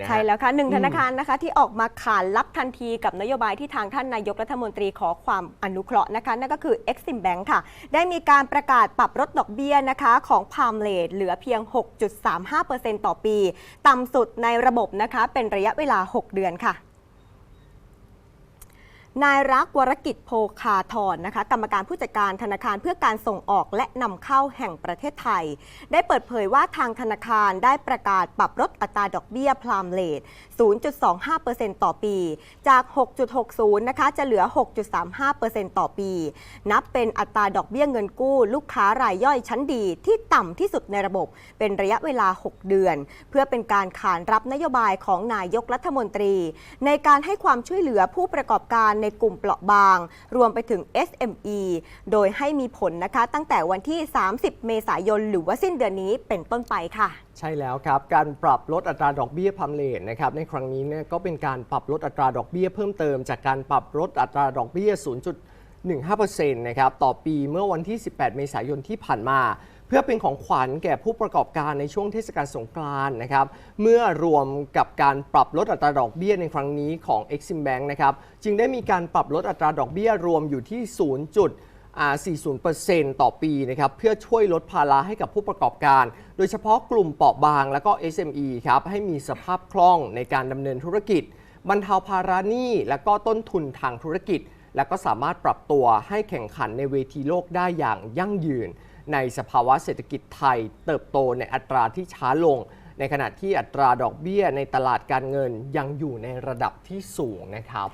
นะฮะใช่แล้วค่ะหนึ่งอืมธนาคารนะคะที่ออกมาขานรับทันทีกับนโยบายที่ทางท่านนายกรัฐมนตรีขอความอนุเคราะห์นะคะนั่นก็คือ Exim Bank ค่ะ ได้มีการประกาศปรับลดดอกเบี้ยนะคะของ Palm Rate เหลือเพียง 6.35%ต่อปี ต่ำสุดในระบบนะคะเป็นระยะเวลา 6 เดือนค่ะ นายรักวรกิจโพคาธรนะคะ กรรมการผู้จัดการธนาคารเพื่อการส่งออกและนำเข้าแห่งประเทศไทย ได้เปิดเผยว่าทางธนาคารได้ประกาศปรับลดอัตราดอกเบี้ยพลามเลท 0.25%ต่อปี จาก 6.60 นะคะ จะเหลือ 6.35%ต่อปี นับเป็นอัตราดอกเบี้ยเงินกู้ ลูกค้ารายย่อยชั้นดีที่ต่ำที่สุดในระบบ เป็นระยะเวลา 6 เดือน เพื่อเป็นการขานรับนโยบายของนายกรัฐมนตรี ในการให้ความช่วยเหลือผู้ประกอบการในในกลุ่มเปราะบาง รวมไปถึง SME โดยให้มีผลนะคะ ตั้งแต่วันที่ 30 เมษายน หรือว่าสิ้นเดือนนี้เป็นต้นไปค่ะ ใช่แล้วครับ การปรับลดอัตราดอกเบี้ยพัมเลนนะครับในครั้งนี้เนี่ยก็เป็นการปรับลดอัตราดอกเบี้ยเพิ่มเติมจากการปรับลดอัตราดอกเบี้ย 0. 0.15%นะครับต่อปีเมื่อวันที่ 18 เมษายนที่ผ่านมา เพื่อเป็นของขวัญแก่ผู้ประกอบการในช่วงเทศกาลสงกรานต์นะครับเมื่อรวมกับการปรับลดอัตราดอกเบี้ยในครั้งนี้ของ Exim Bank นะครับจึงได้มีการปรับลดอัตราดอกเบี้ยรวมอยู่ที่ 0. 40%ต่อปีนะครับเพื่อช่วยลดภาระให้กับผู้ประกอบการ โดยเฉพาะกลุ่มเปราะบางและก็ SME ครับให้มีสภาพคล่องในการดำเนินธุรกิจ บรรเทาภาระหนี้และก็ต้นทุนทางธุรกิจ และก็สามารถปรับตัวให้แข่งขันในเวทีโลกได้อย่างยั่งยืน ในสภาวะเศรษฐกิจไทย เติบโตในอัตราที่ช้าลง ในขณะที่อัตราดอกเบี้ยในตลาดการเงินยังอยู่ในระดับที่สูงนะครับ